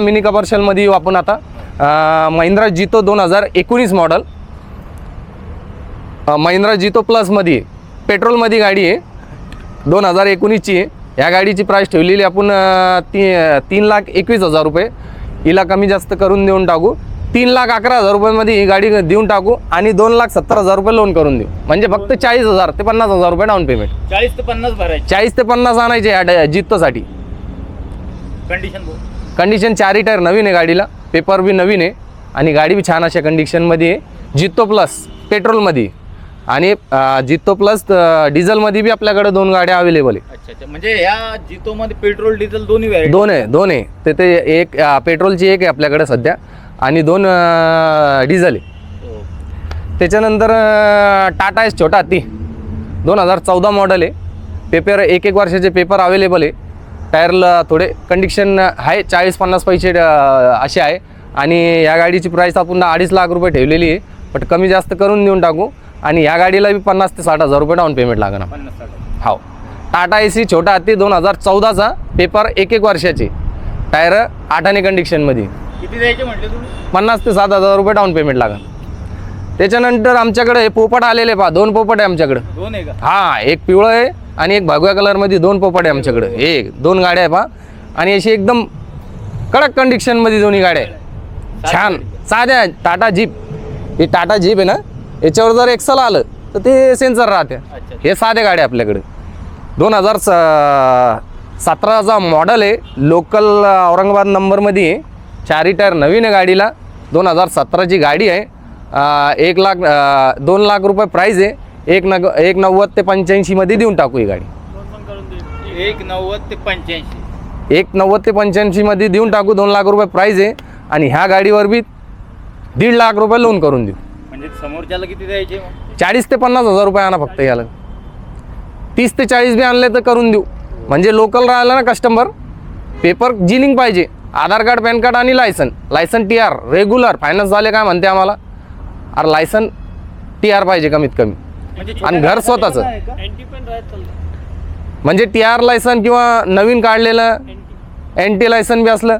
Mini कमर्शियलमध्ये येऊ आपण आता. महिंद्रा जितो दोन हजार एकोणीस मॉडल महिंद्रा जितो प्लसमध्ये पेट्रोलमध्ये गाडी आहे. दोन हजार एकोणीसची आहे. या गाडीची प्राईस ठेवलेली आपण ती तीन लाख एकवीस हजार रुपये. हिला कमी जास्त करून देऊन टाकू. तीन लाख अकरा हजार रुपयामध्ये ही गाडी देऊन टाकू आणि दोन लाख सत्तर हजार रुपये लोन करून देऊ. म्हणजे फक्त चाळीस हजार ते पन्नास हजार रुपये डाऊन पेमेंट चाळीस ते पन्नास भरायचे. चाळीस ते पन्नास आणायचे या जित्तोसाठी कंडिशन कंडिशन चारही टायर नवीन आहे गाडीला. पेपर बी नवीन आहे. आणि गाडी बी छान अशा कंडिशनमध्ये आहे. जित्तो प्लस पेट्रोलमध्ये. आणि अं, जित्तो प्लस डिझेलमध्ये बी आपल्याकडे दोन गाड्या अवेलेबल आहे. अच्छा अच्छा. म्हणजे या जितो मध्ये पेट्रोल डिझेल दोन्ही दोन आहे दोन आहे. ते ते एक पेट्रोलची एक आहे आपल्याकडे सध्या. आणि दोन डिझेल आहे. त्याच्यानंतर टाटा एस छोटा हत्ती दोन हजार चौदा मॉडेल आहे. पेपर एक एक वर्षाचे पेपर अवेलेबल आहे. टायरला थोडे कंडिशन आहे चाळीस पन्नास पैसे असे आहे. आणि या गाडीची प्राईस आपण अडीच लाख रुपये ठेवलेली आहे. बट कमी जास्त करून देऊन टाकू. आणि या गाडीला बी पन्नास ते साठ हजार रुपये डाऊन पेमेंट लागणार हो टाटा ए सी छोटा हत्ती दोन हजार चौदाचा पेपर एक एक वर्षाचे. टायर आठाने कंडिशनमध्ये किती द्यायचे म्हटले पन्नास ते सात हजार रुपये डाऊन पेमेंट लागेल. त्याच्यानंतर आमच्याकडे हे पोपट आलेले पहा दोन पोपट आहे आमच्याकडे. दोन आहे का? हा एक पिवळं आहे आणि एक भगव्या कलरमध्ये दोन पोपट आहे आमच्याकडे. एक दोन गाड्या आहे पहा. आणि अशी एकदम कडक कंडिशनमध्ये दोन्ही गाड्या आहे. छान. साध्या टाटा जीप. ही टाटा जीप आहे ना? याच्यावर जर एक्सल आलं तर ते सेन्सर राहते. हे साधे गाड्या आपल्याकडे. दोन हजार सतराचा मॉडल आहे. लोकल औरंगाबाद नंबरमध्ये आहे. चारी टायर नवीन आहे गाडीला. दोन हजार सतराची गाडी आहे. एक लाख दोन लाख रुपये प्राईज आहे. एक नग एक नव्वद ते पंच्याऐंशीमध्ये देऊन टाकू ही गाडी. एक नव्वद ते पंच्याऐंशी. एक नव्वद ते पंच्याऐंशीमध्ये देऊन टाकू दोन लाख रुपये प्राईज आहे. आणि ह्या गाडीवर बी दीड लाख रुपये लोन करून देऊ. म्हणजे समोरच्याला किती द्यायचे? चाळीस ते पन्नास हजार रुपये आणा फक्त याला. तीस ते चाळीस बी आणले तर करून देऊ. म्हणजे लोकल राहिलं ना कस्टमर पेपर जिनिंग पाहिजे. आधार कार्ड पॅन कार्ड आणि licence licence T R regular finance झाले काय म्हणते आम्हाला? अरे लायसन टी आर पाहिजे कमीत कमी आणि घर स्वतःचं. म्हणजे टी आर लायसन किंवा नवीन काढलेलं एन टी लायसन बी असलं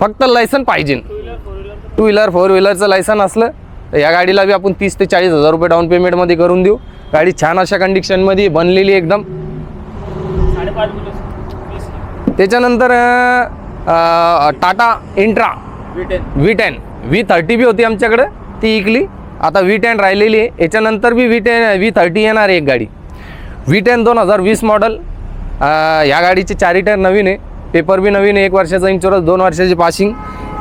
फक्त लायसन पाहिजे. टू व्हीलर फोर व्हीलरचं लायसन असलं तर या गाडीला बी आपण तीस ते चाळीस हजार रुपये डाऊन पेमेंटमध्ये करून देऊ. गाडी छान अशा कंडिशनमध्ये बनलेली एकदम. त्याच्यानंतर Tata Intra V10. V ten V thirty बी होती आमच्याकडं ती इकली. आता व्ही टेन राहिलेली आहे. याच्यानंतर बी व्ही टेन व्ही थर्टी येणार आहे एक गाडी. व्ही टेन दोन हजार वीस मॉडल या गाडीचे चारी टायर नवीन आहे. पेपर बी नवीन आहे. एक वर्षाचा इन्शुरन्स दोन वर्षाची पासिंग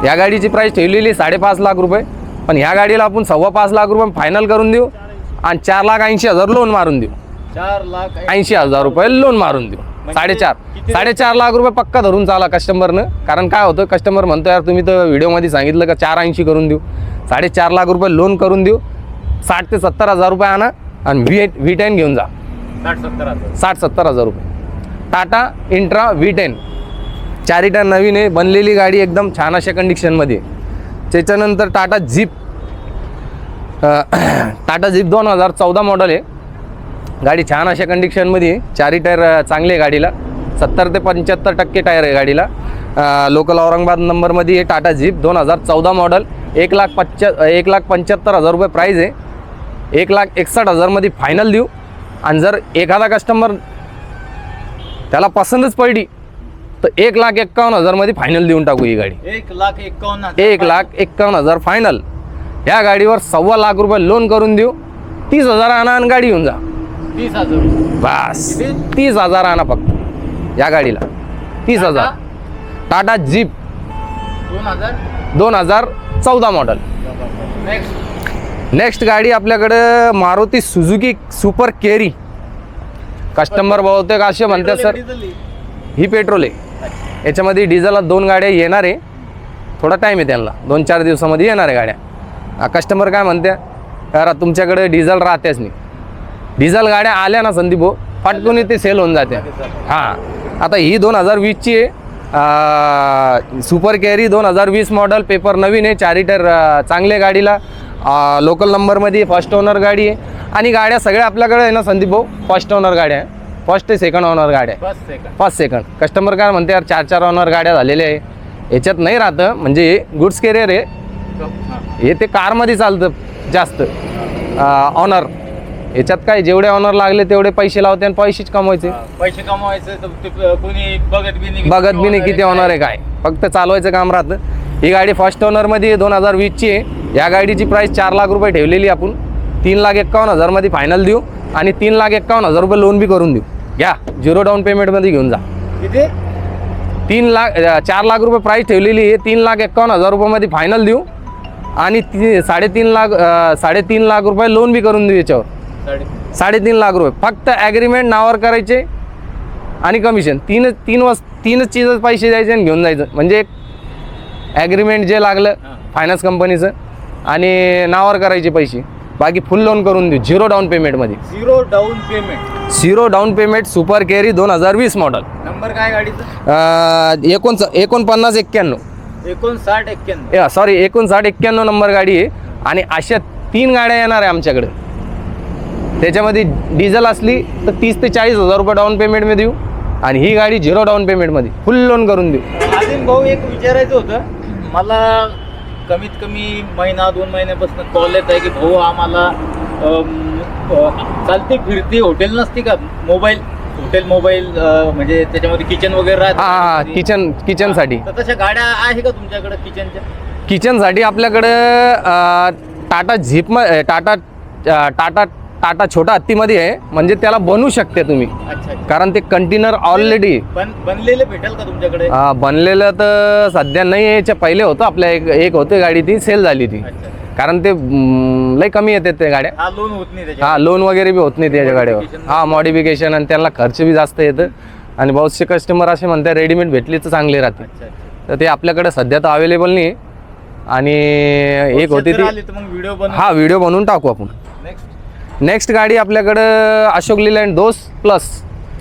या गाडीची प्राईस ठेवलेली आहे साडेपाच लाख रुपये. पण ह्या गाडीला आपण सव्वा पाच लाख रुपये फायनल करून देऊ आणि चार लाख ऐंशी हजार लोन मारून देऊ. चार लाख ऐंशी हजार रुपये लोन मारून देऊ. साडेचार. किती- साडेचार लाख रुपये पक्का धरून चाला कस्टमरनं कारण काय होतं कस्टमर म्हणतो यार तुम्ही तर व्हिडिओमध्ये सांगितलं का चार ऐंशी करून देऊ. साडेचार लाख रुपये लोन करून देऊ. साठ ते सत्तर हजार रुपये आणा आणि व्ही व्ही टेन घेऊन जा. साठ सत्तर हजार साठ सत्तर हजार रुपये. टाटा इंट्रा व्ही टेन चारी टायर नवीन आहे. बनलेली गाडी एकदम छान अशा कंडिशनमध्ये आहे. त्याच्यानंतर टाटा जीप टाटा जीप दोन हजार चौदा मॉडल आहे. गाडी छान अशा कंडिशनमध्ये आहे. चारी टायर चांगली चांगले आहे गाडीला. सत्तर ते पंच्याहत्तर टक्के टायर आहे गाडीला. लोकल औरंगाबाद नंबरमध्ये आहे टाटा जीप दोन हजार चौदा मॉडल एक लाख पच्च्या एक लाख पंच्याहत्तर हजार रुपये प्राईज आहे. एक लाख एकसष्ट हजारमध्ये फायनल देऊ. आणि जर एखादा कस्टमर त्याला पसंतच पडली तर एक लाख एक्कावन्न हजारमध्ये फायनल देऊन टाकू ही गाडी. एक लाख एकावन्न हजार एक लाख एक्कावन्न हजार फायनल या गाडीवर सव्वा लाख रुपये लोन करून देऊ. तीस हजार आणा आणि गाडी घेऊन जा. तीस हजार. बस? तीस हजार आणा फक्त. या गाडीला. तीस हजार. टाटा जीप दोन हजार? दोन हजार चौदा मॉडल. नेक्स्ट नेक्स्ट गाडी आपल्याकडं Maruti Suzuki Super Carry. Customer बहुतेक असे म्हणतात सर ही पेट्रोल आहे. याच्यामध्ये डिझेलला दोन गाड्या येणार आहे. थोडा टाईम आहे त्यांना. दोन चार दिवसामध्ये येणार आहे गाड्या. कस्टमर काय म्हणते यार तुमच्याकडे डिझेल राहतेच नाही. डिझेल गाड्या आल्या ना संदीप भाऊ फाटकून ते सेल होऊन जाते हां. आता ही दोन हजार वीसची आहे. सुपर कॅरी दोन हजार वीस मॉडल पेपर नवीन आहे चारी टायर अं, चांगले गाडीला. लोकल नंबरमध्ये फर्स्ट ओनर गाडी आहे. आणि गाड्या सगळ्या आपल्याकडे आहे ना संदीप भाऊ? फर्स्ट ओनर गाड्या आहे. फर्स्ट ते सेकंड ओनर गाड्या आहे. बस सेकंड कस्टमर काय म्हणते यार चार चार ओनर गाड्या झालेल्या आहे. याच्यात नाही राहतं म्हणजे गुड्स कॅरियर आहे. हां. हे ते कारमध्ये चालतं जास्त. ऑनर याच्यात काय जेवढे ऑनर लागले तेवढे पैसे लावते आणि पैसेच कमवायचे. पैसे कमवायचे कोणी बघत बी नाही बघत बी नाही किती ऑनर आहे काय. फक्त चालवायचं काम राहतं. ही गाडी फर्स्ट ओनरमध्ये दोन हजार वीसची आहे. या गाडीची प्राईस चार लाख रुपये ठेवलेली आपण. तीन लाख एक्कावन्न हजारमध्ये फायनल देऊ आणि तीन लाख एक्कावन्न हजार रुपये लोन बी करून देऊ. घ्या झिरो डाऊन पेमेंटमध्ये घेऊन जा. किती? तीन लाख चार लाख रुपये प्राईस ठेवलेली आहे. तीन लाख एक्कावन्न हजार रुपयामध्ये फायनल देऊ. आणि ती साडेतीन लाख साडेतीन लाख रुपये लोन बी करून देऊ याच्यावर. साडेतीन लाख रुपये. फक्त ॲग्रीमेंट नावावर करायचे आणि कमिशन तीनच तीन वस तीनच चीजच पैसे द्यायचे आणि घेऊन जायचं. म्हणजे एक ॲग्रीमेंट जे लागलं. फायनान्स कंपनीचं आणि नावावर करायचे पैसे. बाकी फुल लोन करून देऊ. झिरो डाऊन पेमेंटमध्ये zero down payment zero down payment Super Carry दोन हजार वीस मॉडल नंबर काय गाडीचा? एकोणच एकोणपन्नास एक्क्याण्णव. एकोणसाठ एक्क्याण्णव. सॉरी एकोणसाठ एक्क्याण्णव नंबर गाडी आहे. आणि अशा तीन गाड्या येणार आहे आमच्याकडे. त्याच्यामध्ये डिझेल असली तर तीस ते चाळीस हजार रुपये डाऊन पेमेंटमध्ये देऊ. आणि ही गाडी झिरो डाऊन पेमेंटमध्ये फुल लोन करून देऊ. अजून भाऊ एक विचारायचं होतं. मला कमीत कमी महिना दोन महिन्यापासून कॉल येत आहे की भाऊ आम्हाला चालती फिरती हॉटेल नसती का? मोबाईल हॉटेल मोबाईल म्हणजे त्याच्यामध्ये किचन वगैरे हा हा राहते किचन किचनसाठी तर तशा गाड्या आहे का तुमच्याकडे किचनच्या किचनसाठी आपल्याकडं टाटा झिप म टाटा टाटा टाटा छोटा हत्तीमध्ये आहे. म्हणजे त्याला बनवू शकते तुम्ही. अच्छा अच्छा. कारण ते कंटेनर ऑलरेडी बन बनलेले भेटेल का तुमच्याकडे? हा, बनलेलं तर सध्या नाही आहे. याच्या पहिले होतं आपल्या एक एक होते गाडी ती सेल झाली ती. अच्छा कारण ते लय कमी येते ते गाड्या. हा लोन होत नाही हा लोन वगैरे बी होत नाही त्याच्या गाड्यावर. हा मॉडिफिकेशन आणि त्यांना खर्च बी जास्त येतं. आणि बहुतसे कस्टमर असे म्हणतात रेडीमेड भेटली तर चांगली राहते. अच्छा अच्छा. तर ते आपल्याकडे सध्या तर अवेलेबल नाही. आहे. आणि एक होती ती आली तर मग व्हिडिओ बनव हा व्हिडिओ बनवून टाकू आपण. नेक्स्ट गाडी आपल्याकडं अशोक लिलँड दोस प्लस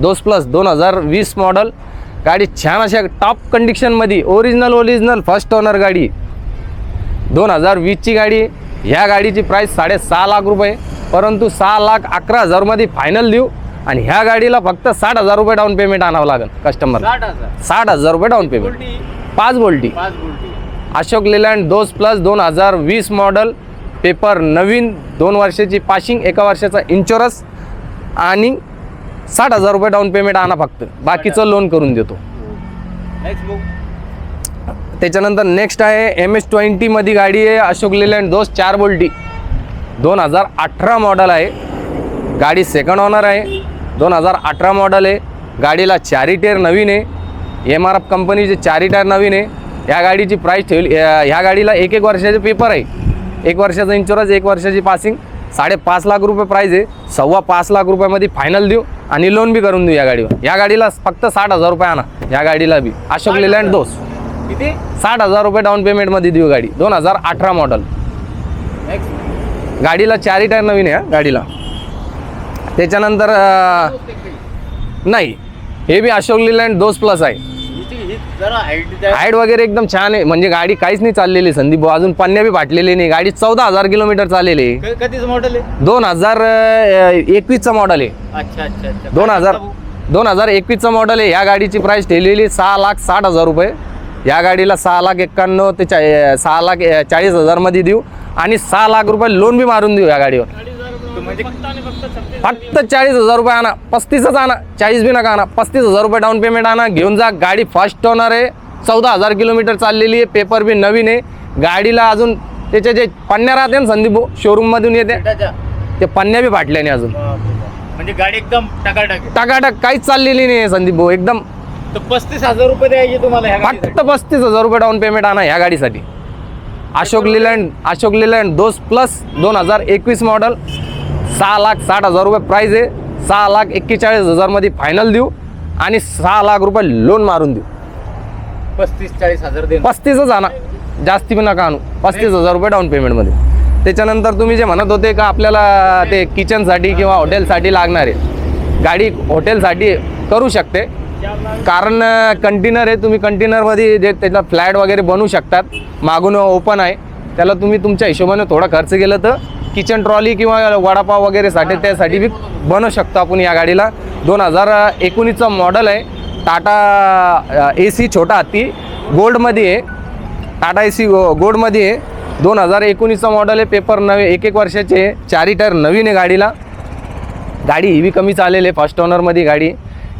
दोस प्लस दोन हजार वीस मॉडल गाडी छान अशा टॉप कंडिशनमध्ये ओरिजिनल ओरिजिनल फर्स्ट ओनर गाडी. दोन हजार वीसची गाडी ह्या गाडीची प्राईस साडेसहा लाख रुपये. परंतु सहा लाख अकरा हजारमध्ये फायनल देऊ आणि ह्या गाडीला फक्त साठ हजार रुपये डाऊन पेमेंट आणावं लागेल कस्टमर साठ हजार. रुपये डाऊन पेमेंट पाच बोल्टी. अशोक लेलँड दोस प्लस दोन हजार वीस मॉडल पेपर नवीन दोन वर्षाची पाशिंग एका वर्षाचा इन्शुरन्स आणि साठ हजार रुपये डाऊन पेमेंट आणा फक्त. बाकीचं लोन करून देतो. त्याच्यानंतर नेक्स्ट आहे एम एस ट्वेंटीमध्ये गाडी आहे अशोक लेलँड दोस चार बोल्टी. दोन हजार अठरा मॉडल आहे. गाडी सेकंड ऑनर आहे. दोन हजार अठरा मॉडल आहे. गाडीला चारी टायर नवीन आहे. एम आर एफ कंपनीचे चारी टायर नवीन आहे. या गाडीची प्राईस ठेवली या- ह्या गाडीला एक एक वर्षाचे पेपर आहे. एक वर्षाचा इन्शुरन्स एक वर्षाची पासिंग साडेपाच लाख रुपये प्राईज आहे. सव्वा पाच लाख रुपयामध्ये फायनल देऊ आणि लोन बी करून देऊ या गाडीवर. या गाडीला फक्त साठ हजार रुपये आणा. या गाडीला बी. अशोक लेलँड? दोस किती? साठ हजार रुपये डाऊन पेमेंटमध्ये देऊ गाडी. दोन हजार अठरा मॉडल गाडीला चारी टायर नवीन आहे गाडीला. त्याच्यानंतर नाही. हे बी अशोक लिलँड दोस प्लस आहे. हाईट वगैरे एकदम छान आहे. म्हणजे गाडी काहीच नाही चाललेली. संदीप भाऊ अजून पन्न्या बी फाटलेली नाही. गाडी चौदा हजार किलोमीटर चाललेली. आहे कधीच मॉडेल आहे? दोन हजार एकवीसचं मॉडल आहे. अच्छा अच्छा अच्छा. दोन हजार? दोन हजार एकवीसचं मॉडेल आहे. या गाडीची प्राईस ठेवलेली सहा लाख साठ हजार रुपये. या गाडीला सहा लाख एक्क्याण्णव ते चा सहा लाख चाळीस हजारमध्ये देऊ. आणि सहा लाख रुपये लोन बी मारून देऊ या गाडीवर. म्हणजे फक्त चाळीस हजार रुपये आणा पस्तीसच आणा चाळीस बी नका आणा पस्तीस हजार रुपये डाऊन पेमेंट आणा घेऊन जा गाडी फर्स्ट ओनर आहे चौदा हजार किलोमीटर चाललेली आहे पेपर बी नवीन आहे गाडीला अजून त्याचे जे पन्न्या राहते ना संदीप भाऊ शोरूममधून येते. ते पन्न्या बी फाटल्या नाही अजून. म्हणजे गाडी एकदम टकाटक आहे. टाकाटाक काहीच चाललेली नाही आहे संदीप भाऊ एकदम तर पस्तीस हजार रुपये द्यायचे तुम्हाला ह्या गाडीसाठी. फक्त पस्तीस हजार रुपये डाऊन पेमेंट आणा ह्या गाडीसाठी अशोक लिलँड अशोक लिलँड दोस प्लस दोन हजार एकवीस मॉडल सहा लाख साठ हजार रुपये प्राईज आहे. सहा लाख एक्केचाळीस हजारमध्ये फायनल देऊ आणि सहा लाख रुपये लोन मारून देऊ. पस्तीस चाळीस हजार देणं. पस्तीसच आणा. जास्ती पण नका आणू. पस्तीस हजार रुपये डाऊन पेमेंटमध्ये त्याच्यानंतर तुम्ही जे म्हणत होते का आपल्याला ते किचनसाठी किंवा हॉटेलसाठी लागणार आहे. गाडी हॉटेलसाठी करू शकते. कारण कंटेनर आहे. तुम्ही कंटेनरमध्ये जे त्याचा फ्लॅट वगैरे बनवू शकतात. मागून ओपन आहे. त्याला तुम्ही तुमच्या हिशोबाने थोडा खर्च केलं तर किचन ट्रॉली किंवा वडापाव वगैरेसाठी त्यासाठी बी बनवू शकतो आपण या गाडीला. दोन हजार एकोणीसचं मॉडल आहे. टाटा ए सी छोटा हत्ती. गोल्डमध्ये आहे. टाटा ए सी गोल्डमध्ये आहे. दोन हजार एकोणीसचा मॉडल आहे. पेपर नवे एक एक वर्षाचे आहे. चारी टायर नवीन आहे गाडीला. गाडी ही बी कमी चालेली आहे. फर्स्ट ओनरमध्ये गाडी.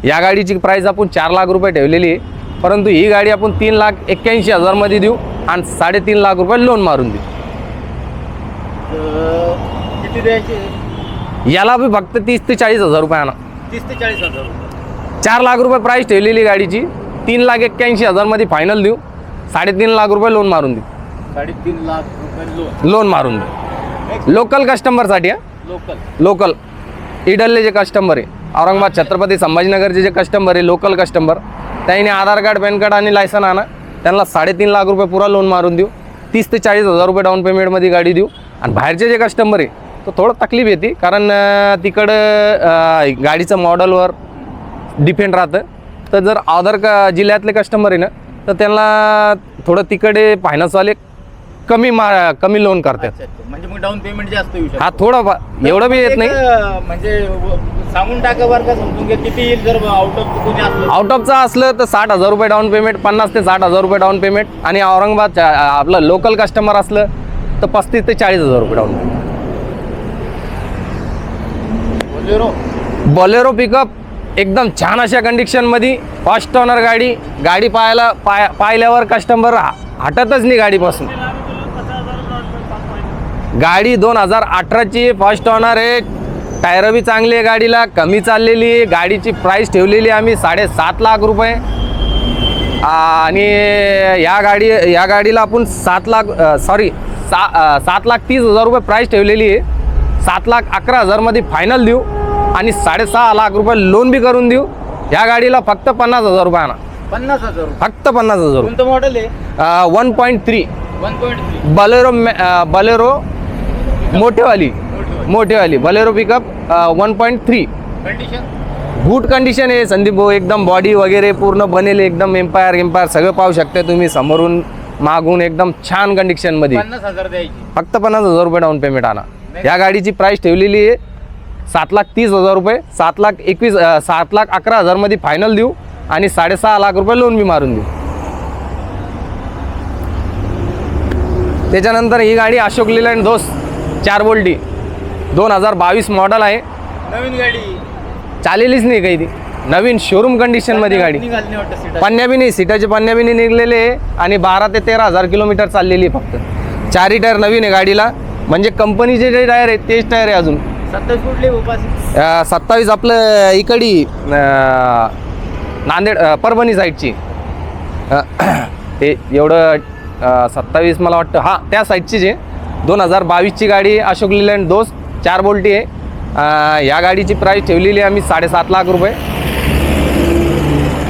या गाडीची प्राईस आपण चार लाख रुपये ठेवलेली आहे. परंतु ही गाडी आपण तीन लाख एक्क्याऐंशी हजारमध्ये देऊ. आणि साडेतीन लाख रुपये लोन मारून देऊ अं, किती द्यायचे? याला बी फक्त तीस ते चाळीस हजार रुपये आणा. तीस ते चाळीस हजार चार लाख रुपये प्राईस ठेवलेली गाडीची. तीन लाख एक्क्याऐंशी हजारमध्ये फायनल देऊ. साडेतीन लाख रुपये लोन मारून देऊ. साडेतीन लाख रुपये लोन लोन मारून देऊ. लोकल कस्टमरसाठी हां? लोकल लोकल इडलले जे कस्टमर आहे औरंगाबाद छत्रपती संभाजीनगरचे जे कस्टमर आहे लोकल कस्टमर त्यांनी आधार कार्ड पॅन कार्ड आणि लायसन आणा. त्यांना साडेतीन लाख रुपये पुरा लोन मारून देऊ. तीस ते चाळीस हजार रुपये डाऊन पेमेंटमध्ये गाडी देऊ. आणि बाहेरचे जे कस्टमर आहे तो थोडं तकलीफ येते. कारण तिकडं गाडीचं मॉडलवर डिपेंड राहतं. तर जर आधार का जिल्ह्यातले कस्टमर आहे ना तर त्यांना थोडं तिकडे फायनान्सवाले कमी मा कमी लोन करतात. अच्छा अच्छा. म्हणजे मग डाऊन पेमेंट जास्त येऊ शकतं. हा थोडं फा- एवढं बी येत नाही. म्हणजे व- सांगून टाका बरं का समजून घ्या. किती येईल जर आउट ऑफ कोणी असलं आउट ऑफचा असलं तर साठ हजार रुपये डाऊन पेमेंट पन्नास ते साठ हजार रुपये डाऊन पेमेंट आणि औरंगाबाद आपलं लोकल कस्टमर असलं तर पस्तीस ते चाळीस हजार रुपये down payment Bolero. Bolero pickup एकदम छान अशा कंडिशनमध्ये फास्ट ओनर गाडी. गाडी पाहायला पाय पाहिल्यावर कस्टमर हटतच नाही गाडीपासून. गाडी दोन हजार अठराची फर्स्ट ओनर आहे. टायरं बी चांगली आहे गाडीला कमी चाललेली आहे. गाडीची प्राईस ठेवलेली आहे आम्ही साडेसात लाख रुपये. आणि या गाडी या गाडीला आपण सात लाख सॉरी सा सात लाख तीस हजार रुपये प्राईस ठेवलेली आहे. सात लाख अकरा हजारमध्ये फायनल देऊ आणि साडेसहा लाख रुपये लोन बी करून देऊ. या गाडीला फक्त पन्नास हजार रुपये आणा. पन्नास हजार फक्त पन्नास हजार कोणतं मॉडेल आहे? One point three one point Bolero Bolero मोठेवाली. मोठेवाली. Bolero pickup one point three condition good condition आहे संदीप भाऊ. एकदम बॉडी वगैरे पूर्ण बनेल एकदम एम्पायर एम्पायर सगळं पाहू शकता तुम्ही. समोरून मागून एकदम छान हजार द्यायची. फक्त पन्नास हजार रुपये डाऊन पेमेंट आणा. या गाडीची प्राईस ठेवलेली आहे. सात लाख तीस हजार रुपये. सात लाख एकवीस सात लाख अकरा हजारमध्ये फायनल देऊ. आणि साडेसहा लाख रुपये लोन बी मारून देऊ. त्याच्यानंतर ही गाडी अशोक लिलँड दोस्त चार बोल्टी. दोन हजार बावीस मॉडल आहे. नवीन गाडी. चालेलीच नाही काही ती. नवीन शोरूम कंडिशनमध्ये गाडी. पन्न्या बी नाही सीटाचे पन्न्या बी नाही निघलेले आहे आणि बारा ते तेरा हजार किलोमीटर चाललेली आहे फक्त. चारही टायर नवीन आहे गाडीला. म्हणजे कंपनीचे जे टायर आहेत तेच टायर आहे अजून. सत्तावीस कुठली सत्तावीस आपलं इकडी नांदेड परभणी साईडची ते एवढं सत्तावीस मला वाटतं. हां त्या साईडचीच आहे दोन हजार बावीसची गाडी अशोक लिलँड दोस्त चार बोल्टी आहे. या गाडीची प्राईस ठेवलेली आहे आम्ही साडेसात लाख रुपये.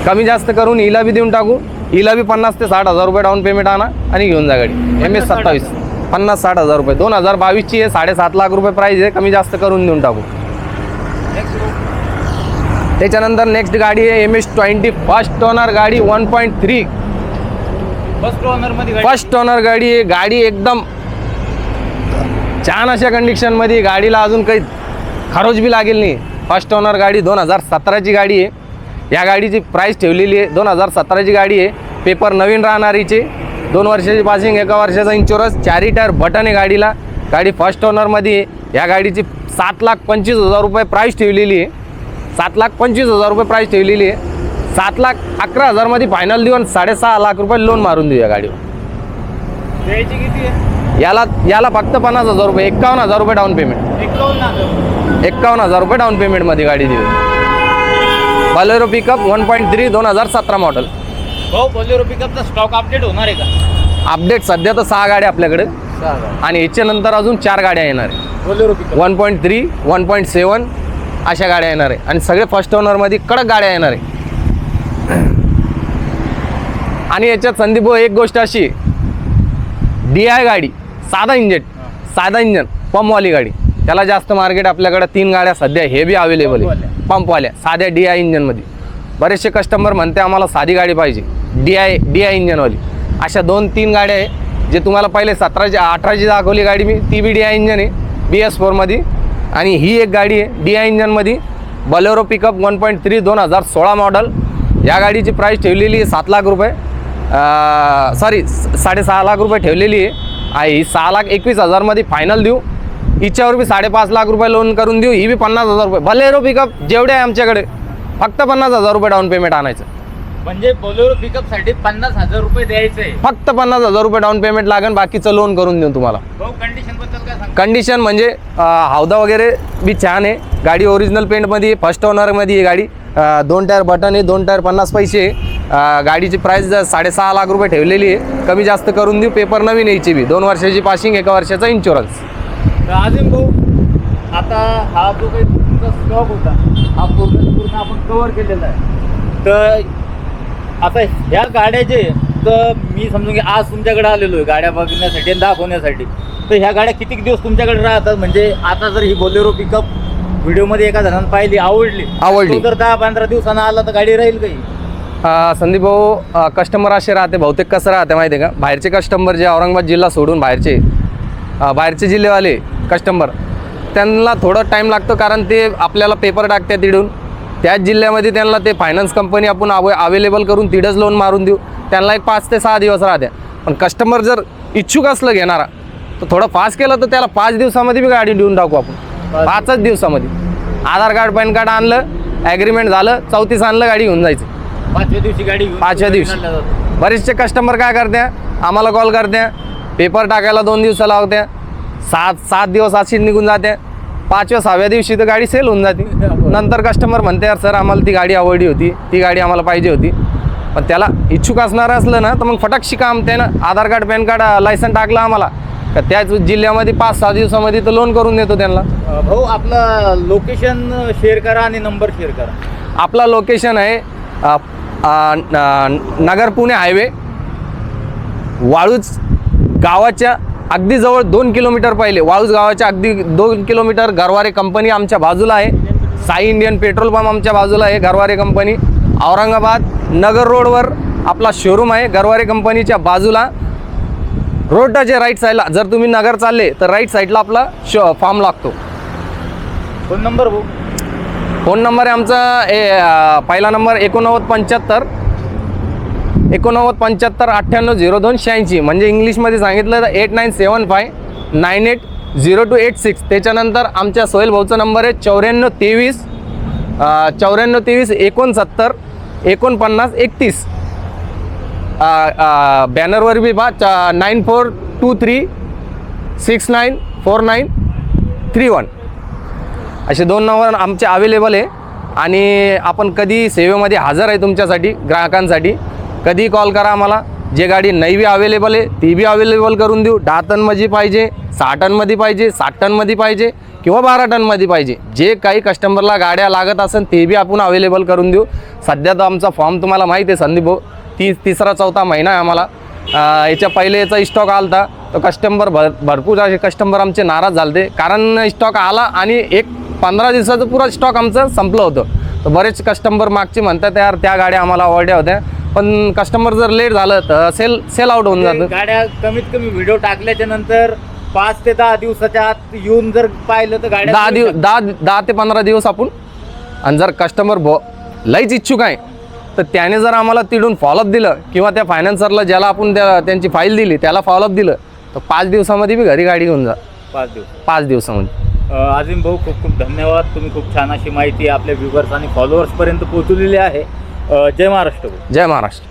कमी जास्त करून हिला बी देऊन टाकू. हिला बी पन्नास ते साठ हजार रुपये डाऊन पेमेंट आणा आणि घेऊन जा गाडी. एम एस सत्तावीस. पन्नास साठ हजार रुपये. दोन हजार बावीसची आहे साडेसात लाख रुपये प्राईस आहे. कमी जास्त करून देऊन टाकू. त्याच्यानंतर नेक्स्ट गाडी आहे M S twenty. First owner गाडी one point three first owner गाडी आहे. गाडी एकदम छान अशा कंडिशनमध्ये गाडीला अजून काही खरोज बी लागेल नाही. फर्स्ट ओनर गाडी दोन हजार सतराची गाडी आहे. या गाडीची प्राईस ठेवलेली आहे. दोन हजार सतराची गाडी आहे. पेपर नवीन राहणारीचे. दोन वर्षाची पासिंग एका वर्षाचा इन्शुरन्स चारी टायर बटन आहे गाडीला. गाडी फर्स्ट ओनरमध्ये आहे. या गाडीची सात लाख पंचवीस हजार रुपये प्राईस ठेवलेली आहे. सात लाख पंचवीस हजार रुपये प्राईस ठेवलेली आहे. सात लाख अकरा हजारमध्ये फायनल देऊन साडेसहा लाख रुपये लोन मारून देऊ या गाडीवर. द्यायची किती आहे? याला याला फक्त पन्नास हजार रुपये एक्कावन्न हजार रुपये डाऊन पेमेंट एक्कावन्न हजार रुपये डाऊन पेमेंटमध्ये गाडी देऊ Bolero pickup one point three दोन हजार सतरा मॉडल बोलेरो पिकअपचा स्टॉक अपडेट होणार आहे का? अपडेट सध्या तर सहा गाड्या आपल्याकडे. आणि याच्यानंतर अजून चार गाड्या येणार आहे. One point three one point seven अशा गाड्या येणार आहे. आणि सगळे फर्स्ट ओनरमध्ये कडक गाड्या येणार आहे. आणि याच्यात संदीप एक गोष्ट अशी. डी आय गाडी. साधा इंजन साधा इंजन पंपवाली गाडी. त्याला जास्त मार्केट आपल्याकडे तीन गाड्या सध्या हे बी अवेलेबल आहे. पंपवाल्या. साध्या डी आय इंजनमध्ये. बरेचसे कस्टमर म्हणते आम्हाला साधी गाडी पाहिजे डी आय डी आय इंजनवाली. अशा दोन तीन गाड्या आहे जे तुम्हाला पहिले सतराची अठराची दाखवली गाडी मी ती बी डी आय इंजन आहे बी एस फोरमध्ये आणि ही एक गाडी आहे D I इंजनमध्ये. Bolero pickup one point three दोन हजार सोळा मॉडल या गाडीची प्राईस ठेवलेली आहे सात लाख रुपये. सॉरी साडेसहा लाख रुपये ठेवलेली आहे. आहे ही सहा लाख एकवीस हजारमध्ये फायनल देऊ. हिच्यावर बी साडेपाच लाख रुपये लोन करून देऊ. ही बी पन्नास हजार रुपये. भलेरो पिकअप जेवढे आहे आमच्याकडे फक्त पन्नास हजार रुपये डाऊन पेमेंट आणायचं. म्हणजे बोलेरो पिकअपसाठी पन्नास हजार रुपये द्यायचे. फक्त पन्नास हजार रुपये डाऊन पेमेंट लागेल बाकीचं लोन करून देऊ तुम्हाला. कंडिशनबद्दल काय सांग कंडिशन म्हणजे हौदा वगैरे बी छान आहे. गाडी ओरिजिनल पेंटमध्ये फर्स्ट ओनरमध्ये आहे गाडी. दोन टायर बटन आहे दोन टायर पन्नास पैसे आहे. गाडीची प्राईस साडेसहा लाख रुपये ठेवलेली आहे कमी जास्त करून देऊ पेपर नवीन यायची बी. दोन वर्षाची पासिंग एका वर्षाचा इन्शुरन्स तर अजून भाऊ आता हा जो काही तुमचा स्टॉक होता हा पूर्ण पूर्ण आपण कव्हर केलेला आहे. तर आता ह्या गाड्या जे तर मी समजून की आज तुमच्याकडे आलेलो आहे गाड्या बघण्यासाठी आणि दाखवण्यासाठी. तर ह्या गाड्या किती दिवस तुमच्याकडे राहतात? म्हणजे आता जर ही बोलेरो पिकअप व्हिडिओमध्ये एका जणांना पाहिली आवडली आवडली. तो जर दहा पंधरा दिवसांना आला तर गाडी राहील काही संदीप भाऊ कस्टमर असे राहते बहुतेक कसं राहते माहिती आहे का? बाहेरचे कस्टमर जे औरंगाबाद जिल्हा सोडून बाहेरचे बाहेरचे जिल्हेवाले कस्टमर त्यांना थोडं टाईम लागतो कारण ते आपल्याला पेपर टाकतात तिडून त्याच जिल्ह्यामध्ये त्यांना ते फायनान्स कंपनी आपण अवे अवेलेबल करून तिडंच लोन मारून देऊ. त्यांना एक पाच ते सहा दिवस राहते. पण कस्टमर जर इच्छुक असलं घेणारा तर थोडं फास्ट केलं तर त्याला पाच दिवसामध्ये मी गाडी देऊन टाकू आपण. पाचच दिवसामध्ये. आधार कार्ड पॅन कार्ड आणलं ॲग्रीमेंट झालं चौतीस आणलं गाडी घेऊन जायचं. पाचव्या दिवशी गाडी घेऊन पाचव्या दिवशी. आणल्या जातात. बरेचसे कस्टमर काय करत्या आम्हाला कॉल करत्या पेपर टाकायला दोन दिवस लावत्या सात सात दिवस अशीच निघून जात्या पाचव्या सहाव्या दिवशी तर गाडी सेल होऊन जाते. नंतर कस्टमर म्हणते यार सर आम्हाला ती गाडी आवडली होती. ती गाडी आम्हाला पाहिजे होती. पण त्याला इच्छुक असणार असलं ना तर मग फटाकशी काम त्यानं Aadhaar card PAN card licence टाकलं आम्हाला. का त्याच जिल्ह्यामध्ये पाच सहा दिवसामध्ये तर लोन करून देतो त्यांना. अं, भाऊ आपलं लोकेशन शेअर करा आणि नंबर शेअर करा. आपला लोकेशन आहे अ, न- नगर पुणे हायवे वाळूज गावाच्या अगदी जवळ दोन किलोमीटर पहिले वाळूज गावाच्या अगदी दोन किलोमीटर गरवारे कंपनी आमच्या बाजूला आहे. साई इंडियन पेट्रोल पंप आमच्या बाजूला आहे गरवारे कंपनी. औरंगाबाद नगर रोडवर आपला शोरूम आहे गरवारे कंपनीच्या बाजूला. रोडच्या राईट साईडला जर तुम्ही नगर चालले तर राईट साईडला आपला शो फॉर्म लागतो. फोन नंबर भाऊ फोन नंबर आहे आमचा ए पहिला नंबर एकोणनव्वद पंच्याहत्तर एकोणनव्वद पंच्याहत्तर अठ्ठ्याण्णव झिरो दोन शहाऐंशी. म्हणजे इंग्लिशमध्ये सांगितलं तर eight nine seven five nine eight zero two eight six. त्याच्यानंतर आमच्या सोहेल भाऊचा नंबर आहे चौऱ्याण्णव तेवीस चौऱ्याण्णव तेवीस एकोणसत्तर एकोणपन्नास एकतीस. बॅनरवर बी पहा चा nine four two three six nine four nine three one. असे दोन नंबर आमचे अवेलेबल आहे. आणि आपण कधी सेवेमध्ये हजर आहे तुमच्यासाठी ग्राहकांसाठी कधी कॉल करा आम्हाला. जे गाडी नैवी अवेलेबल आहे ती बी अवेलेबल करून देऊ. दहा टनमध्ये पाहिजे सहा टनमध्ये पाहिजे सात टनमध्ये पाहिजे किंवा बारा टनमध्ये पाहिजे. जे काही कस्टमरला गाड्या लागत असेल ते बी आपण अवेलेबल करून देऊ. सध्या तर आमचा फॉर्म तुम्हाला माहीत आहे संदीप भाऊ. ती तिसरा चौथा महिना आहे आम्हाला. याच्या पहिले याचा स्टॉक आला होता तर कस्टमर भर भरपूर असे कस्टमर आमचे नाराज झालते. कारण स्टॉक आला आणि एक पंधरा दिवसाचं पुरा स्टॉक आमचं संपलं होतं. तर बरेच कस्टमर मागचे म्हणतात यार त्या गाड्या आम्हाला आवडल्या होत्या. पण कस्टमर जर लेट झालं तर सेल सेल आउट होऊन जातं. गाड्या कमीत कमी व्हिडिओ टाकल्याच्या नंतर पाच ते दहा दिवसाच्या आत येऊन जर पाहिलं तर गाड्या दहा दिवस दहा दहा ते पंधरा दिवस आपण आणि जर कस्टमर ब लईच इच्छुक आहे तर त्याने जर आम्हाला तिडून फॉलोअप दिलं किंवा त्या फायनान्सरला ज्याला आपण त्या त्यांची फाईल दिली त्याला फॉलोअप दिलं तर पाच दिवसामध्ये बी घरी गाडी घेऊन जा. पाच दिवस. पाच दिवसामध्ये. आजिम भाऊ खूप खूप धन्यवाद. तुम्ही खूप छान अशी माहिती आपल्या व्ह्युवर्स आणि फॉलोअर्सपर्यंत पोहोचवलेली आहे. जय महाराष्ट्र जय महाराष्ट्र.